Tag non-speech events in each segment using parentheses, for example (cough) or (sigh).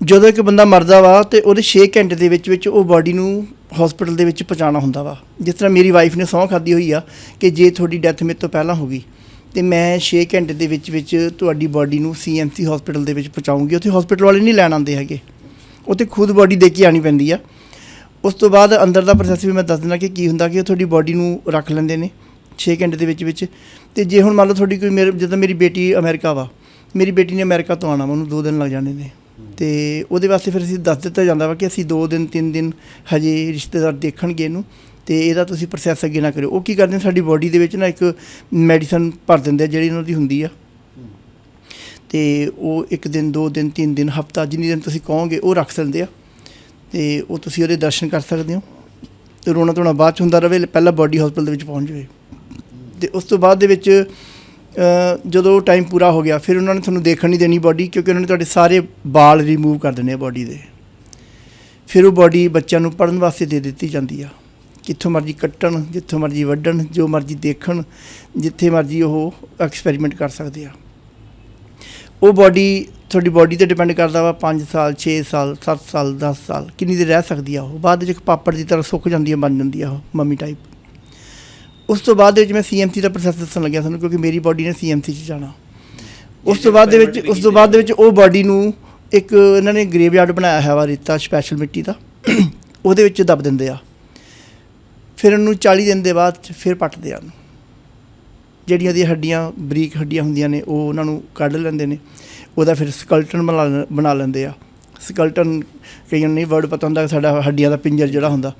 ਜਦੋਂ ਇੱਕ ਬੰਦਾ ਮਰਦਾ ਵਾ ਤੇ ਉਹਦੇ 6 ਘੰਟੇ ਦੇ ਵਿੱਚ ਵਿੱਚ ਉਹ ਬਾਡੀ ਨੂੰ ਹਸਪੀਟਲ ਦੇ ਵਿੱਚ ਪਹੁੰਚਾਉਣਾ ਹੁੰਦਾ ਵਾ। ਜਿਸ ਤਰ੍ਹਾਂ ਮੇਰੀ ਵਾਈਫ ਨੇ ਸਹੁੰ ਖਾਦੀ ਹੋਈ ਆ ਕਿ ਜੇ ਤੁਹਾਡੀ ਡੈਥ ਮੇਰੇ ਤੋਂ ਪਹਿਲਾਂ ਹੋ ਗਈ, ਤੇ ਮੈਂ 6 ਘੰਟੇ ਦੇ ਵਿੱਚ ਵਿੱਚ ਤੁਹਾਡੀ ਬਾਡੀ ਨੂੰ ਸੀਐਮਸੀ ਹਸਪੀਟਲ ਦੇ ਵਿੱਚ ਪਹੁੰਚਾਉਂਗੀ। ਉੱਥੇ ਹਸਪੀਟਲ ਵਾਲੇ ਨਹੀਂ ਲੈਣ ਆਉਂਦੇ ਹੈਗੇ। ਉੱਥੇ ਖੁਦ ਬਾਡੀ ਦੇ ਕੇ ਆਣੀ ਪੈਂਦੀ ਆ। ਉਸ ਤੋਂ ਬਾਅਦ ਅੰਦਰ ਦਾ ਪ੍ਰੋਸੈਸ ਵੀ ਮੈਂ ਦੱਸ ਦਿੰਦਾ ਕਿ ਕੀ ਹੁੰਦਾ ਕਿ ਉਹ ਤੁਹਾਡੀ ਬਾਡੀ ਨੂੰ ਰੱਖ ਲੈਂਦੇ ਨੇ 6 ਘੰਟੇ ਦੇ ਵਿੱਚ ਵਿੱਚ। ਤੇ ਜੇ ਹੁਣ ਮੰਨ ਲਓ ਤੁਹਾਡੀ ਕੋਈ ਮੇਰੇ, ਜਦੋਂ ਮੇਰੀ ਬੇਟੀ ਅਮਰੀਕਾ ਵਾ, ਮੇਰੀ ਬੇਟੀ ਨੇ ਅਮਰੀਕਾ ਤੋਂ ਆਉਣਾ ਵਾ, ਉਹਨੂੰ 2 ਦਿਨ ਲੱਗ ਜਾਂਦੇ ਨੇ। ਤੇ ਉਹਦੇ ਵਾਸਤੇ ਫਿਰ ਅਸੀਂ ਦੱਸ ਦਿੱਤਾ ਜਾਂਦਾ ਵਾ ਕਿ ਅਸੀਂ 2 ਦਿਨ 3 ਦਿਨ ਹਜੇ ਰਿਸ਼ਤੇਦਾਰ ਦੇਖਣਗੇ ਇਹਨੂੰ ਤੇ ਇਹਦਾ ਤੁਸੀਂ ਪ੍ਰੋਸੈਸ ਅੱਗੇ ਨਾ ਕਰਿਓ। ਉਹ ਕੀ ਕਰਦੇ ਨੇ, ਸਾਡੀ ਬਾਡੀ ਦੇ ਵਿੱਚ ਨਾ ਇੱਕ ਮੈਡੀਸਨ ਭਰ ਦਿੰਦੇ ਆ ਜਿਹੜੀ ਉਹਨਾਂ ਦੀ ਹੁੰਦੀ ਆ। ਤੇ ਉਹ ਇੱਕ ਦਿਨ, ਦੋ ਦਿਨ, ਤਿੰਨ ਦਿਨ, ਹਫਤਾ ਜਿੰਨੀ ਦਿਨ ਤੁਸੀਂ ਕਹੋਗੇ ਉਹ ਰੱਖ ਸਕਦੇ ਆ ਤੇ ਉਹ ਤੁਸੀਂ ਉਹਦੇ ਦਰਸ਼ਨ ਕਰ ਸਕਦੇ ਹੋ। ਤੇ ਰੋਣਾ ਧੋਣਾ ਬਾਅਦ ਚ ਹੁੰਦਾ ਰਵੇ, ਪਹਿਲਾਂ ਬਾਡੀ ਹਸਪੀਟਲ ਦੇ ਵਿੱਚ ਪਹੁੰਚ ਜਾਵੇ। ਤੇ ਉਸ ਤੋਂ ਬਾਅਦ ਦੇ ਵਿੱਚ ਜਦੋਂ ਟਾਈਮ ਪੂਰਾ ਹੋ ਗਿਆ, ਫਿਰ ਉਹਨਾਂ ਨੇ ਤੁਹਾਨੂੰ ਦੇਖਣ ਨਹੀਂ ਦੇਣੀ ਬਾਡੀ ਕਿਉਂਕਿ ਉਹਨਾਂ ਨੇ ਤੁਹਾਡੇ ਸਾਰੇ ਵਾਲ ਰਿਮੂਵ ਕਰ ਦੇਣੇ ਆ ਬਾਡੀ ਦੇ। ਫਿਰ ਉਹ ਬਾਡੀ ਬੱਚਿਆਂ ਨੂੰ ਪੜਨ ਵਾਸਤੇ ਦੇ ਦਿੱਤੀ ਜਾਂਦੀ ਆ। ਕਿੱਥੋਂ ਮਰਜ਼ੀ ਕੱਟਣ, ਜਿੱਥੋਂ ਮਰਜ਼ੀ ਵੱਢਣ, ਜੋ ਮਰਜ਼ੀ ਦੇਖਣ, ਜਿੱਥੇ ਮਰਜ਼ੀ ਉਹ ਐਕਸਪੈਰੀਮੈਂਟ ਕਰ ਸਕਦੇ ਆ। ਉਹ ਬਾਡੀ ਤੁਹਾਡੀ ਬਾਡੀ ਤੇ ਡਿਪੈਂਡ ਕਰਦਾ ਵਾ 5 ਸਾਲ 6 ਸਾਲ 7 ਸਾਲ 10 ਸਾਲ, ਕਿੰਨੀ ਦੇਰ ਰਹਿ ਸਕਦੀ ਆ ਉਹ। ਬਾਅਦ ਵਿੱਚ ਇੱਕ ਪਾਪੜ ਦੀ ਤਰ੍ਹਾਂ ਸੁੱਕ ਜਾਂਦੀ ਆ, ਬਣ ਜਾਂਦੀ ਆ ਉਹ, ਮਮੀ ਟਾਈਪ ਉਸ ਤੋਂ ਬਾਅਦ ਦੇ ਵਿੱਚ ਮੈਂ ਸੀਐਮਸੀ ਦਾ ਪ੍ਰੋਸੈਸ ਦੱਸਣ ਲੱਗਿਆ ਤੁਹਾਨੂੰ ਕਿਉਂਕਿ ਮੇਰੀ ਬਾਡੀ ਨੇ ਸੀਐਮਸੀ 'ਚ ਜਾਣਾ। ਉਸ ਤੋਂ ਬਾਅਦ ਦੇ ਵਿੱਚ ਉਸ ਤੋਂ ਬਾਅਦ ਦੇ ਵਿੱਚ ਉਹ ਬਾਡੀ ਨੂੰ ਇੱਕ ਇਹਨਾਂ ਨੇ ਗ੍ਰੇਵਯਾਰਡ ਬਣਾਇਆ ਹੈ ਵਾ ਰੇਤਾ ਸਪੈਸ਼ਲ ਮਿੱਟੀ ਦਾ। ਉਹਦੇ ਵਿੱਚ ਦੱਬ ਦਿੰਦੇ ਆ। ਫਿਰ ਉਹਨੂੰ 40 ਦਿਨ ਦੇ ਬਾਅਦ ਫਿਰ ਪੱਟਦੇ ਆ ਉਹਨੂੰ। ਜਿਹੜੀਆਂ ਉਹਦੀਆਂ ਹੱਡੀਆਂ ਬਰੀਕ ਹੱਡੀਆਂ ਹੁੰਦੀਆਂ ਨੇ ਉਹ ਉਹਨਾਂ ਨੂੰ ਕੱਢ ਲੈਂਦੇ ਨੇ। ਉਹਦਾ ਫਿਰ ਸਕਲਟਨ ਬਣਾ ਲੈਂਦੇ ਆ। ਸਕਲਟਨ ਕਈਆਂ ਨੂੰ ਨਹੀਂ ਵਰਡ ਪਤਾ ਹੁੰਦਾ, ਸਾਡਾ ਹੱਡੀਆਂ ਦਾ ਪਿੰਜਰ ਜਿਹੜਾ ਹੁੰਦਾ।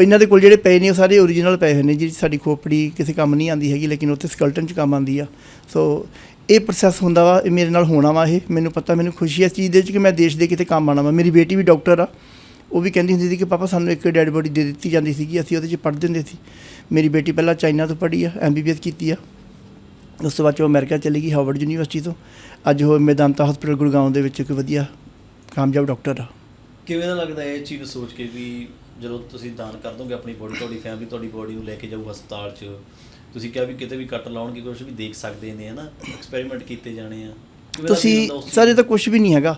ਇਹਨਾਂ ਦੇ ਕੋਲ ਜਿਹੜੇ ਪਏ ਨੇ, ਉਹ ਸਾਰੇ ਓਰੀਜਨਲ ਪਏ ਹੋਏ ਨੇ ਜਿਹੜੀ ਸਾਡੀ ਖੋਪੜੀ ਕਿਸੇ ਕੰਮ ਨਹੀਂ ਆਉਂਦੀ ਹੈਗੀ, ਲੇਕਿਨ ਉੱਥੇ ਸਕਲਟਨ 'ਚ ਕੰਮ ਆਉਂਦੀ ਆ। ਸੋ ਇਹ ਪ੍ਰੋਸੈਸ ਹੁੰਦਾ ਵਾ, ਇਹ ਮੇਰੇ ਨਾਲ ਹੋਣਾ ਵਾ ਇਹ, ਮੈਨੂੰ ਪਤਾ, ਮੈਨੂੰ ਖੁਸ਼ੀ ਹੈ ਇਸ ਚੀਜ਼ ਦੇ ਵਿੱਚ ਕਿ ਮੈਂ ਦੇਸ਼ ਦੇ ਕਿਤੇ ਕੰਮ ਆਣਾ ਵਾ। ਮੇਰੀ ਬੇਟੀ ਵੀ ਡਾਕਟਰ ਆ। ਉਹ ਵੀ ਕਹਿੰਦੀ ਹੁੰਦੀ ਸੀ ਕਿ ਪਾਪਾ, ਸਾਨੂੰ ਇੱਕ ਡੈਡ ਬੋਡੀ ਦੇ ਦਿੱਤੀ ਜਾਂਦੀ ਸੀਗੀ, ਅਸੀਂ ਉਹਦੇ 'ਚ ਪੜ੍ਹਦੇ ਹੁੰਦੇ ਸੀ। ਮੇਰੀ ਬੇਟੀ ਪਹਿਲਾਂ ਚਾਈਨਾ ਤੋਂ ਪੜ੍ਹੀ ਆ ਐਮਬੀਬੀਐਸ ਕੀਤੀ ਆ। ਉਸ ਤੋਂ ਬਾਅਦ 'ਚ ਉਹ ਅਮਰੀਕਾ ਚਲੀ ਗਈ ਹਾਰਵਰਡ ਯੂਨੀਵਰਸਿਟੀ ਤੋਂ। ਅੱਜ ਉਹ ਮੇਦਾਂਤਾ ਹਸਪੀਟਲ ਗੁੜਗਾਉਂ ਦੇ ਵਿੱਚ ਇੱਕ ਵਧੀਆ ਕਾਮਯਾਬ ਡਾਕਟਰ ਆ। ਕਿਵੇਂ ਦਾ ਲੱਗਦਾ ਇਹ ਚੀਜ਼ ਨੂੰ ਸੋਚ ਕੇ ਵੀ ਜਦੋਂ ਤੁਸੀਂ ਦਾਨ ਕਰ ਦੋਗੇ ਆਪਣੀ ਬੋਡੀ ਤੁਹਾਡੀ ਫੈਮਿਲੀ ਤੁਹਾਡੀ ਬੋਡੀ ਨੂੰ ਲੈ ਕੇ ਜਾਊ ਹਸਪਤਾਲ 'ਚ ਤੁਸੀਂ ਕਿਹਾ ਵੀ ਕਿਤੇ ਵੀ ਕੱਟ ਲਾਉਣਗੇ ਕੁਝ ਵੀ ਦੇਖ ਸਕਦੇ ਨੇ ਹਨਾ? ਐਕਸਪੈਰੀਮੈਂਟ ਕੀਤੇ ਜਾਣੇ ਆ। ਤੁਸੀਂ ਸਰ ਇਹ ਤਾਂ ਕੁਝ ਵੀ ਨਹੀਂ ਹੈਗਾ।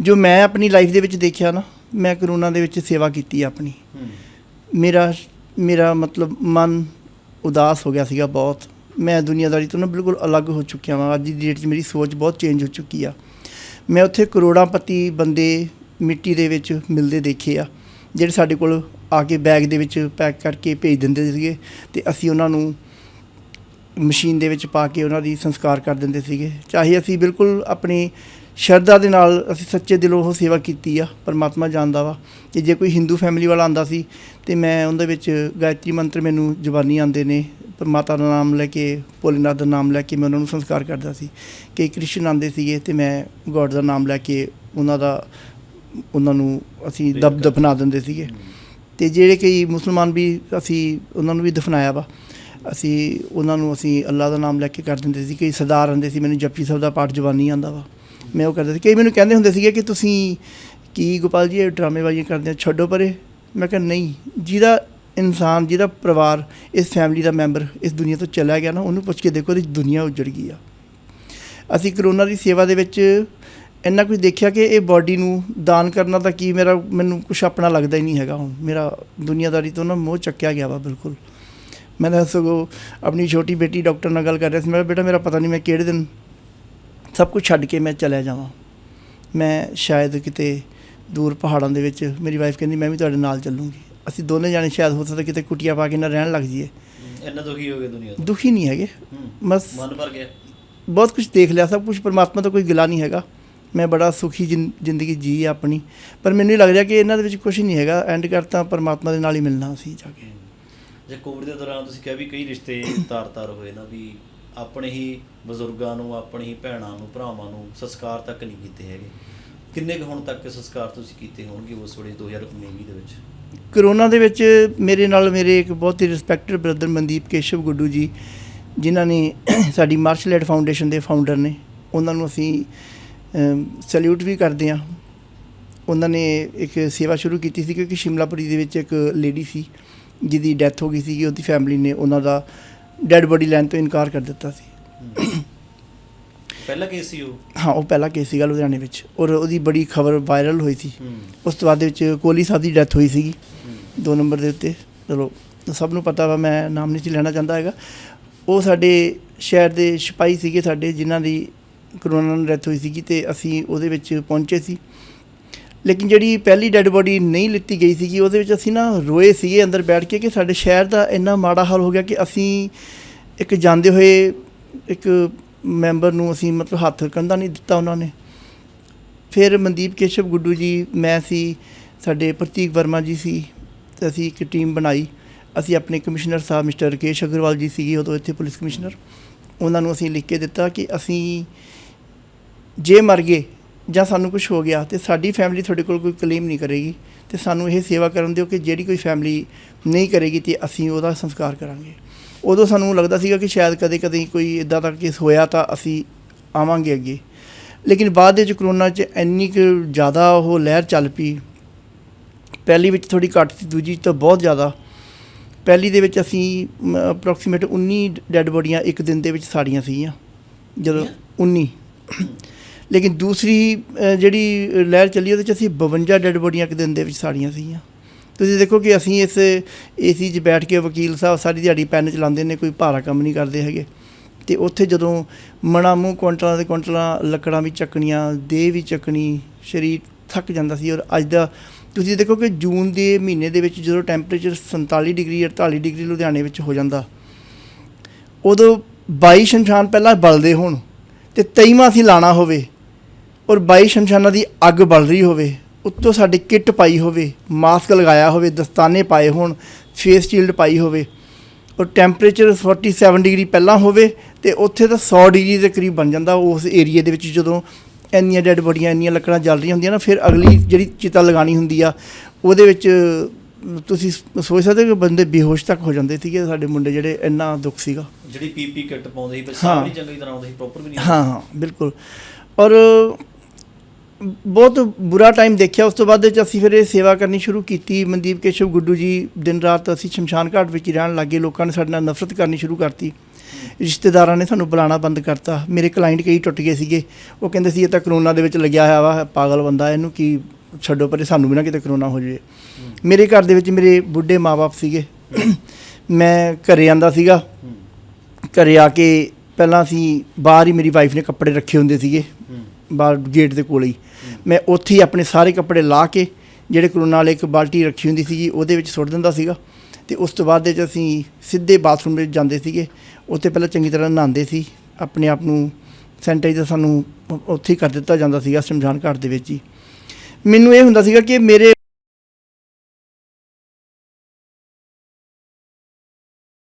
ਜੋ ਮੈਂ ਆਪਣੀ ਲਾਈਫ ਦੇ ਵਿੱਚ ਦੇਖਿਆ ਨਾ ਮੈਂ ਕਰੋਨਾ ਦੇ ਵਿੱਚ ਸੇਵਾ ਕੀਤੀ ਆਪਣੀ। ਮੇਰਾ ਮੇਰਾ ਮਤਲਬ ਮਨ ਉਦਾਸ ਹੋ ਗਿਆ ਸੀਗਾ ਬਹੁਤ। ਮੈਂ ਦੁਨੀਆਦਾਰੀ ਤੋਂ ਨਾ ਬਿਲਕੁਲ ਅਲੱਗ ਹੋ ਚੁੱਕਿਆ ਹਾਂ ਅੱਜ ਦੀ ਡੇਟ 'ਚ ਮੇਰੀ ਸੋਚ ਬਹੁਤ ਚੇਂਜ ਹੋ ਚੁੱਕੀ ਆ। ਮੈਂ ਉੱਥੇ ਕਰੋੜਾਂ ਕਰੋੜਾਂਪਤੀ ਬੰਦੇ ਮਿੱਟੀ ਦੇ ਵਿੱਚ ਮਿਲਦੇ ਦੇਖੇ ਆ, ਜਿਹੜੇ ਸਾਡੇ ਕੋਲ ਆ ਕੇ ਬੈਗ ਦੇ ਵਿੱਚ ਪੈਕ ਕਰਕੇ ਭੇਜ ਦਿੰਦੇ ਸੀਗੇ ਤੇ ਅਸੀਂ ਉਹਨਾਂ ਨੂੰ ਮਸ਼ੀਨ ਦੇ ਵਿੱਚ ਪਾ ਕੇ ਉਹਨਾਂ ਦੀ ਸੰਸਕਾਰ ਕਰ ਦਿੰਦੇ ਸੀਗੇ। ਚਾਹੇ ਅਸੀਂ ਬਿਲਕੁਲ ਆਪਣੀ ਸ਼ਰਧਾ ਦੇ ਨਾਲ ਅਸੀਂ ਸੱਚੇ ਦਿਲੋਂ ਉਹ ਸੇਵਾ ਕੀਤੀ ਆ, ਪਰਮਾਤਮਾ ਜਾਣਦਾ ਵਾ ਕਿ ਜੇ ਕੋਈ ਹਿੰਦੂ ਫੈਮਿਲੀ ਵਾਲਾ ਆਂਦਾ ਸੀ ਤੇ ਮੈਂ ਉਹਦੇ ਵਿੱਚ ਗਾਇਤਰੀ ਮੰਤਰ ਮੈਨੂੰ ਜ਼ੁਬਾਨੀ ਆਉਂਦੇ ਨੇ ਪਰਮਾਤਮਾ ਦਾ ਨਾਮ ਲੈ ਕੇ ਭੋਲੇਨਾਥ ਦਾ ਨਾਮ ਲੈ ਕੇ ਮੈਂ ਉਹਨਾਂ ਨੂੰ ਸੰਸਕਾਰ ਕਰਦਾ ਸੀ ਕਈ ਕ੍ਰਿਸ਼ਨ ਆਂਦੇ ਸੀਗੇ ਤੇ ਮੈਂ ਗੋਡ ਦਾ ਨਾਮ ਲੈ ਕੇ ਉਹਨਾਂ ਦਾ ਉਹਨਾਂ ਨੂੰ ਅਸੀਂ ਦਬ ਦਫਨਾ ਦਿੰਦੇ ਸੀਗੇ। ਤੇ ਜਿਹੜੇ ਕਈ ਮੁਸਲਮਾਨ ਵੀ ਅਸੀਂ ਉਹਨਾਂ ਨੂੰ ਵੀ ਦਫਨਾਇਆ ਵਾ। ਅਸੀਂ ਉਹਨਾਂ ਨੂੰ ਅਸੀਂ ਅੱਲਾ ਦਾ ਨਾਮ ਲੈ ਕੇ ਕਰ ਦਿੰਦੇ ਸੀ। ਕਈ ਸਰਦਾਰ ਹੁੰਦੇ ਸੀ ਮੈਨੂੰ ਜਪਜੀ ਸਾਹਿਬ ਦਾ ਪਾਠ ਜ਼ਬਾਨੀ ਆਂਦਾ ਵਾ। ਮੈਂ ਉਹ ਕਰਦਾ ਸੀ। ਕਈ ਮੈਨੂੰ ਕਹਿੰਦੇ ਹੁੰਦੇ ਸੀਗੇ ਕਿ ਤੁਸੀਂ ਕੀ ਗੋਪਾਲ ਜੀ ਇਹ ਡਰਾਮੇਬਾਜ਼ੀਆਂ ਕਰਦੇ ਹੋ ਛੱਡੋ ਪਰੇ। ਮੈਂ ਕਿਹਾ ਨਹੀਂ ਜਿਹਦਾ ਇਨਸਾਨ ਜਿਹਦਾ ਪਰਿਵਾਰ, ਇਸ ਫੈਮਿਲੀ ਦਾ ਮੈਂਬਰ ਇਸ ਦੁਨੀਆ ਤੋਂ ਚਲਾ ਗਿਆ ਨਾ, ਉਹਨੂੰ ਪੁੱਛ ਕੇ ਦੇਖੋ ਉਹਦੀ ਦੁਨੀਆ ਉਜੜ ਗਈ ਆ। ਅਸੀਂ ਕਰੋਨਾ ਦੀ ਸੇਵਾ ਦੇ ਵਿੱਚ ਇੰਨਾ ਕੁਝ ਦੇਖਿਆ ਕਿ ਇਹ ਬਾਡੀ ਨੂੰ ਦਾਨ ਕਰਨਾ ਤਾਂ ਕੀ ਮੇਰਾ, ਮੈਨੂੰ ਕੁਝ ਆਪਣਾ ਲੱਗਦਾ ਹੀ ਨਹੀਂ ਹੈਗਾ ਹੁਣ। ਮੇਰਾ ਦੁਨੀਆਦਾਰੀ ਤੋਂ ਨਾ ਮੋਹ ਚੱਕਿਆ ਗਿਆ ਵਾ ਬਿਲਕੁਲ। ਮੈਂ ਤਾਂ ਸਗੋਂ ਆਪਣੀ ਛੋਟੀ ਬੇਟੀ ਡਾਕਟਰ ਨਾਲ ਗੱਲ ਕਰ ਰਿਹਾ ਸੀ। ਮੈਂ ਬੇਟਾ, ਮੇਰਾ ਪਤਾ ਨਹੀਂ ਮੈਂ ਕਿਹੜੇ ਦਿਨ ਸਭ ਕੁਝ ਛੱਡ ਕੇ ਮੈਂ ਚਲਿਆ ਜਾਵਾਂ। ਮੈਂ ਸ਼ਾਇਦ ਕਿਤੇ ਦੂਰ ਪਹਾੜਾਂ ਦੇ ਵਿੱਚ, ਮੇਰੀ ਵਾਈਫ ਕਹਿੰਦੀ, ਮੈਂ ਵੀ ਤੁਹਾਡੇ ਨਾਲ ਚੱਲੂੰਗੀ। ਅਸੀਂ ਦੋਨੇ ਜਾਣੇ ਸ਼ਾਇਦ ਹੋ ਸਕਦਾ ਕਿਤੇ ਕੁਟੀਆਂ ਪਾ ਕੇ ਨਾ ਰਹਿਣ ਲੱਗ ਜਾਈਏ। ਇੰਨਾ ਦੁਖੀ ਹੋ ਗਏ ਦੁਨੀਆ ਤੋਂ। ਦੁਖੀ ਨਹੀਂ ਹੈਗੇ। ਬਸ ਮਨ ਭਰ ਗਿਆ। ਬਹੁਤ ਕੁਝ ਦੇਖ ਲਿਆ ਸਭ ਕੁਝ ਪਰਮਾਤਮਾ ਤੋਂ ਕੋਈ ਗਿਲਾ ਨਹੀਂ ਹੈਗਾ। ਮੈਂ ਬੜਾ ਸੁਖੀ ਜ਼ਿੰਦਗੀ ਜੀ ਆਪਣੀ। ਪਰ ਮੈਨੂੰ ਹੀ ਲੱਗ ਰਿਹਾ ਕਿ ਇਹਨਾਂ ਦੇ ਵਿੱਚ ਕੁਝ ਨਹੀਂ ਹੈਗਾ। ਐਂਡ ਕਰ ਤਾਂ ਪਰਮਾਤਮਾ ਦੇ ਨਾਲ ਹੀ ਮਿਲਣਾ ਸੀ ਜਾ ਕੇ। ਜੇ ਕੋਵਿਡ ਦੇ ਦੌਰਾਨ ਤੁਸੀਂ ਕਿਹਾ ਵੀ ਕਈ ਰਿਸ਼ਤੇ ਤਾਰ-ਤਾਰ ਹੋਏ ਨਾ ਵੀ ਆਪਣੇ ਹੀ ਬਜ਼ੁਰਗਾਂ ਨੂੰ ਆਪਣੀ ਹੀ ਭੈਣਾਂ ਨੂੰ ਭਰਾਵਾਂ ਨੂੰ ਸੰਸਕਾਰ ਤੱਕ ਨਹੀਂ ਕੀਤੇ ਹੈਗੇ। ਕਿੰਨੇ ਕੁ ਹੁਣ ਤੱਕ ਸੰਸਕਾਰ ਤੁਸੀਂ ਕੀਤੇ ਹੋਣਗੇ ਉਸ ਵੇਲੇ 2019 ਦੇ ਵਿੱਚ? ਕਰੋਨਾ ਦੇ ਵਿੱਚ ਮੇਰੇ ਨਾਲ ਮੇਰੇ ਇੱਕ ਬਹੁਤ ਹੀ ਰਿਸਪੈਕਟਡ ਬ੍ਰਦਰ ਮਨਦੀਪ ਕੇਸ਼ਵ ਗੁੱਡੂ ਜੀ, ਜਿਨ੍ਹਾਂ ਨੇ (clears throat) ਸਾਡੀ ਮਾਰਸ਼ਲ ਏਡ ਫਾਊਂਡੇਸ਼ਨ ਦੇ ਫਾਊਂਡਰ ਨੇ। ਉਹਨਾਂ ਨੂੰ ਅਸੀਂ ਸੈਲੂਟ ਵੀ ਕਰਦੇ ਹਾਂ। ਉਹਨਾਂ ਨੇ ਇੱਕ ਸੇਵਾ ਸ਼ੁਰੂ ਕੀਤੀ ਸੀ ਕਿਉਂਕਿ ਸ਼ਿਮਲਾਪੁਰੀ ਦੇ ਵਿੱਚ ਇੱਕ ਲੇਡੀ ਸੀ, ਜਿਹਦੀ ਡੈਥ ਹੋ ਗਈ ਸੀ ਉਹਦੀ ਫੈਮਿਲੀ ਨੇ ਉਹਨਾਂ ਦਾ ਡੈੱਡ ਬੋਡੀ ਲੈਣ ਤੋਂ ਇਨਕਾਰ ਕਰ ਦਿੱਤਾ ਸੀ। ਪਹਿਲਾ ਕੇਸ ਸੀ ਉਹ? ਹਾਂ ਉਹ ਪਹਿਲਾ ਕੇਸ ਸੀਗਾ ਲੁਧਿਆਣੇ ਵਿੱਚ। ਔਰ ਉਹਦੀ ਬੜੀ ਖਬਰ ਵਾਇਰਲ ਹੋਈ ਸੀ। ਉਸ ਤੋਂ ਬਾਅਦ ਦੇ ਵਿੱਚ ਕੋਹਲੀ ਸਾਹਿਬ ਦੀ ਡੈਥ ਹੋਈ ਸੀਗੀ। ਦੋ ਨੰਬਰ ਦੇ ਉੱਤੇ। ਚਲੋ ਸਭ ਨੂੰ ਪਤਾ ਵਾ ਮੈਂ ਨਾਮ ਨਹੀਂ ਲੈਣਾ ਚਾਹੁੰਦਾ ਹੈਗਾ। ਉਹ ਸਾਡੇ ਸ਼ਹਿਰ ਦੇ ਸਿਪਾਹੀ ਸੀਗੇ ਸਾਡੇ ਜਿਨ੍ਹਾਂ ਦੀ ਕਰੋਨਾ ਨਾਲ ਡੈਥ ਹੋਈ ਸੀਗੀ ਤੇ ਅਸੀਂ ਉਹਦੇ ਵਿੱਚ ਪਹੁੰਚੇ ਸੀ। ਲੇਕਿਨ ਜਿਹੜੀ ਪਹਿਲੀ ਡੈੱਡ ਬੋਡੀ ਨਹੀਂ ਲਿੱਤੀ ਗਈ ਸੀਗੀ ਉਹਦੇ ਵਿੱਚ ਅਸੀਂ ਨਾ ਰੋਏ ਸੀਗੇ ਅੰਦਰ ਬੈਠ ਕੇ ਕਿ ਸਾਡੇ ਸ਼ਹਿਰ ਦਾ ਇੰਨਾ ਮਾੜਾ ਹਾਲ ਹੋ ਗਿਆ ਕਿ ਅਸੀਂ ਇੱਕ ਜਾਂਦੇ ਹੋਏ ਇੱਕ ਮੈਂਬਰ ਨੂੰ ਅਸੀਂ ਮਤਲਬ ਹੱਥ ਕੰਧਾ ਨਹੀਂ ਦਿੱਤਾ ਉਹਨਾਂ ਨੇ। ਫਿਰ ਮਨਦੀਪ ਕੇਸ਼ਵ ਗੁੱਡੂ ਜੀ, ਮੈਂ ਸੀ, ਸਾਡੇ ਪ੍ਰਤੀਕ ਵਰਮਾ ਜੀ ਸੀ, ਤੇ ਅਸੀਂ ਇੱਕ ਟੀਮ ਬਣਾਈ। ਅਸੀਂ ਆਪਣੇ ਕਮਿਸ਼ਨਰ ਸਾਹਿਬ ਮਿਸਟਰ ਰਕੇਸ਼ ਅਗਰਵਾਲ ਜੀ ਸੀਗੇ, ਉਦੋਂ ਇੱਥੇ ਪੁਲਿਸ ਕਮਿਸ਼ਨਰ। ਉਹਨਾਂ ਨੂੰ ਅਸੀਂ ਲਿਖ ਕੇ ਦਿੱਤਾ ਕਿ ਅਸੀਂ ਜੇ ਮਰ ਗਏ ਜਾਂ ਸਾਨੂੰ ਕੁਝ ਹੋ ਗਿਆ, ਤੇ ਸਾਡੀ ਫੈਮਿਲੀ ਤੁਹਾਡੇ ਕੋਲ ਕੋਈ ਕਲੇਮ ਨਹੀਂ ਕਰੇਗੀ। ਤੇ ਸਾਨੂੰ ਇਹ ਸੇਵਾ ਕਰਨ ਦਿਓ ਕਿ ਜਿਹੜੀ ਕੋਈ ਫੈਮਿਲੀ ਨਹੀਂ ਕਰੇਗੀ, ਤੇ ਅਸੀਂ ਉਹਦਾ ਸੰਸਕਾਰ ਕਰਾਂਗੇ। ਉਦੋਂ ਸਾਨੂੰ ਲੱਗਦਾ ਸੀਗਾ ਕਿ ਸ਼ਾਇਦ ਕਦੇ ਕਦੇ ਕੋਈ ਇਦਾਂ ਦਾ ਕੇਸ ਹੋਇਆ ਤਾਂ ਅਸੀਂ ਆਵਾਂਗੇ ਅੱਗੇ। ਲੇਕਿਨ ਬਾਅਦ ਦੇ ਵਿੱਚ ਕਰੋਨਾ 'ਚ ਇੰਨੀ ਕੁ ਜ਼ਿਆਦਾ ਉਹ ਲਹਿਰ ਚੱਲ ਪਈ। ਪਹਿਲੀ ਵਿੱਚ ਥੋੜੀ ਘੱਟ ਸੀ, ਦੂਜੀ ਤਾਂ ਬਹੁਤ ਜ਼ਿਆਦਾ। ਪਹਿਲੀ ਦੇ ਵਿੱਚ ਅਸੀਂ ਅਪਰੋਕਸੀਮੇਟ 19 ਡੈੱਡ ਬੋਡੀਆਂ ਇੱਕ ਦਿਨ ਦੇ ਵਿੱਚ ਸਾੜੀਆਂ ਸੀਗੀਆਂ, ਜਦੋਂ 19 ਲੇਕਿਨ ਦੂਸਰੀ ਜਿਹੜੀ ਲਹਿਰ ਚੱਲੀ ਉਹਦੇ 'ਚ ਅਸੀਂ 52 ਡੈੱਡ ਬੋਡੀਆਂ ਇੱਕ ਦਿਨ ਦੇ ਵਿੱਚ ਸਾੜੀਆਂ ਸੀਗੀਆਂ। ਤੁਸੀਂ ਦੇਖੋ ਕਿ ਅਸੀਂ ਇਸ ਏਸੀ 'ਚ ਬੈਠ ਕੇ ਵਕੀਲ ਸਾਹਿਬ ਸਾਰੀ ਦਿਹਾੜੀ ਪੈਨ ਚਲਾਉਂਦੇ ਨੇ, ਕੋਈ ਭਾਰਾ ਕੰਮ ਨਹੀਂ ਕਰਦੇ ਹੈਗੇ। ਤੇ ਉੱਥੇ ਜਦੋਂ ਮਣਾ ਮੂੰਹ ਕੁਇੰਟਲਾਂ ਦੇ ਕੁਇੰਟਲਾਂ ਲੱਕੜਾਂ ਵੀ ਚੱਕਣੀਆਂ, ਦੇਹ ਵੀ ਚੱਕਣੀ, ਸਰੀਰ ਥੱਕ ਜਾਂਦਾ ਸੀ ਔਰ ਅੱਜ ਦਾ ਤੁਸੀਂ ਦੇਖੋ ਕਿ ਜੂਨ ਦੇ ਮਹੀਨੇ ਦੇ ਵਿੱਚ ਜਦੋਂ ਟੈਂਪਰੇਚਰ 47 ਡਿਗਰੀ 48 ਡਿਗਰੀ ਲੁਧਿਆਣੇ ਵਿੱਚ ਹੋ ਜਾਂਦਾ, ਉਦੋਂ 22 ਸ਼ਮਸ਼ਾਨ ਪਹਿਲਾਂ ਬਲਦੇ ਹੋਣ ਤੇ 23ਵਾਂ ਅਸੀਂ ਲਾਣਾ ਹੋਵੇ ਔਰ 22 ਸ਼ਮਸ਼ਾਨਾਂ ਦੀ ਅੱਗ ਬਲ ਰਹੀ ਹੋਵੇ। ਉੱਤੋਂ ਸਾਡੇ ਕਿੱਟ ਪਾਈ ਹੋਵੇ ਮਾਸਕ ਲਗਾਇਆ ਹੋਵੇ ਦਸਤਾਨੇ ਪਾਏ ਹੋਣ ਫੇਸ ਸ਼ੀਲਡ ਪਾਈ ਹੋਵੇ ਔਰ ਟੈਂਪਰੇਚਰ 47 ਡਿਗਰੀ ਪਹਿਲਾਂ ਹੋਵੇ ਤੇ ਉੱਥੇ ਤਾਂ 100 ਡਿਗਰੀ ਦੇ ਕਰੀਬ ਬਣ ਜਾਂਦਾ ਉਸ ਏਰੀਆ ਦੇ ਵਿੱਚ ਜਦੋਂ ਇੰਨੀਆਂ ਡੈੱਡ ਬੋਡੀਆਂ ਇੰਨੀਆਂ ਲੱਕੜਾਂ ਜਲ ਰਹੀਆਂ ਹੁੰਦੀਆਂ ਨਾ ਫਿਰ ਅਗਲੀ ਜਿਹੜੀ ਚਿਤਾ ਲਗਾਣੀ ਹੁੰਦੀ ਆ ਉਹਦੇ ਵਿੱਚ ਤੁਸੀਂ ਸੋਚ ਸਕਦੇ ਹੋ ਕਿ ਬੰਦੇ ਬੇਹੋਸ਼ ਤੱਕ ਹੋ ਜਾਂਦੇ ਸੀਗੇ ਸਾਡੇ ਮੁੰਡੇ ਜਿਹੜੇ ਇੰਨਾ ਦੁੱਖ ਸੀਗਾ। ਜਿਹੜੀ ਪੀਪੀ ਕਿੱਟ ਪਾਉਂਦੇ ਸੀ ਪਰ ਨਹੀਂ ਚੰਗੀ ਤਰ੍ਹਾਂ ਆਉਂਦੇ ਸੀ ਪ੍ਰੋਪਰ ਵੀ ਨਹੀਂ ਹਾਂ ਹਾਂ ਬਿਲਕੁਲ। ਔਰ ਬਹੁਤ ਬੁਰਾ ਟਾਈਮ ਦੇਖਿਆ। ਉਸ ਤੋਂ ਬਾਅਦ ਵਿੱਚ ਅਸੀਂ ਫਿਰ ਇਹ ਸੇਵਾ ਕਰਨੀ ਸ਼ੁਰੂ ਕੀਤੀ। ਮਨਦੀਪ ਕੇਸ਼ਵ ਗੁੱਡੂ ਜੀ, ਦਿਨ ਰਾਤ ਅਸੀਂ ਸ਼ਮਸ਼ਾਨ ਘਾਟ ਵਿੱਚ ਹੀ ਰਹਿਣ ਲੱਗੇ। ਲੋਕਾਂ ਨੇ ਸਾਡੇ ਨਾਲ ਨਫ਼ਰਤ ਕਰਨੀ ਸ਼ੁਰੂ ਕਰਤੀ। ਰਿਸ਼ਤੇਦਾਰਾਂ ਨੇ ਸਾਨੂੰ ਬੁਲਾਣਾ ਬੰਦ ਕਰਤਾ। ਮੇਰੇ ਕਲਾਇੰਟ ਕਈ ਟੁੱਟ ਗਏ ਸੀਗੇ। ਉਹ ਕਹਿੰਦੇ ਸੀ, ਇਹ ਤਾਂ ਕਰੋਨਾ ਦੇ ਵਿੱਚ ਲੱਗਿਆ ਹੋਇਆ ਵਾ, ਪਾਗਲ ਬੰਦਾ, ਇਹਨੂੰ ਕੀ ਛੱਡੋ ਪਰੇ, ਸਾਨੂੰ ਵੀ ਨਾ ਕਿਤੇ ਕਰੋਨਾ ਹੋ ਜਾਵੇ। ਮੇਰੇ ਘਰ ਦੇ ਵਿੱਚ ਮੇਰੇ ਬੁੱਢੇ ਮਾਪੇ ਸੀਗੇ। ਮੈਂ ਘਰੇ ਆਂਦਾ ਸੀਗਾ। ਹੂੰ ਘਰੇ ਆ ਕੇ ਪਹਿਲਾਂ ਅਸੀਂ ਬਾਹਰ ਹੀ ਮੇਰੀ ਵਾਈਫ ਨੇ ਕੱਪੜੇ ਰੱਖੇ ਹੁੰਦੇ ਸੀਗੇ। ਬਾਹਰ ਗੇਟ ਦੇ ਕੋਲ ਹੀ। ਮੈਂ ਉੱਥੇ ਹੀ ਆਪਣੇ ਸਾਰੇ ਕੱਪੜੇ ਲਾ ਕੇ, ਜਿਹੜੇ ਕਰੋਨਾ ਵਾਲੇ ਇੱਕ ਬਾਲਟੀ ਰੱਖੀ ਹੁੰਦੀ ਸੀਗੀ, ਉਹਦੇ ਵਿੱਚ ਸੁੱਟ ਦਿੰਦਾ ਸੀਗਾ। ਤੇ ਉਸ ਤੋਂ ਬਾਅਦ ਦੇ ਚ ਅਸੀਂ ਸਿੱਧੇ ਬਾਥਰੂਮ ਵਿੱਚ ਜਾਂਦੇ ਸੀਗੇ। ਉੱਥੇ ਪਹਿਲਾਂ ਚੰਗੀ ਤਰ੍ਹਾਂ ਨਹਾਉਂਦੇ ਸੀ। ਆਪਣੇ ਆਪ ਨੂੰ ਸੈਨੀਟਾਈਜ਼ਰ ਸਾਨੂੰ ਉੱਥੇ ਹੀ ਕਰ ਦਿੱਤਾ ਜਾਂਦਾ ਸੀਗਾ, ਸ਼ਮਸ਼ਾਨ ਘਾਟ ਦੇ ਵਿੱਚ ਹੀ। ਮੈਨੂੰ ਇਹ ਹੁੰਦਾ ਸੀਗਾ ਕਿ ਮੇਰੇ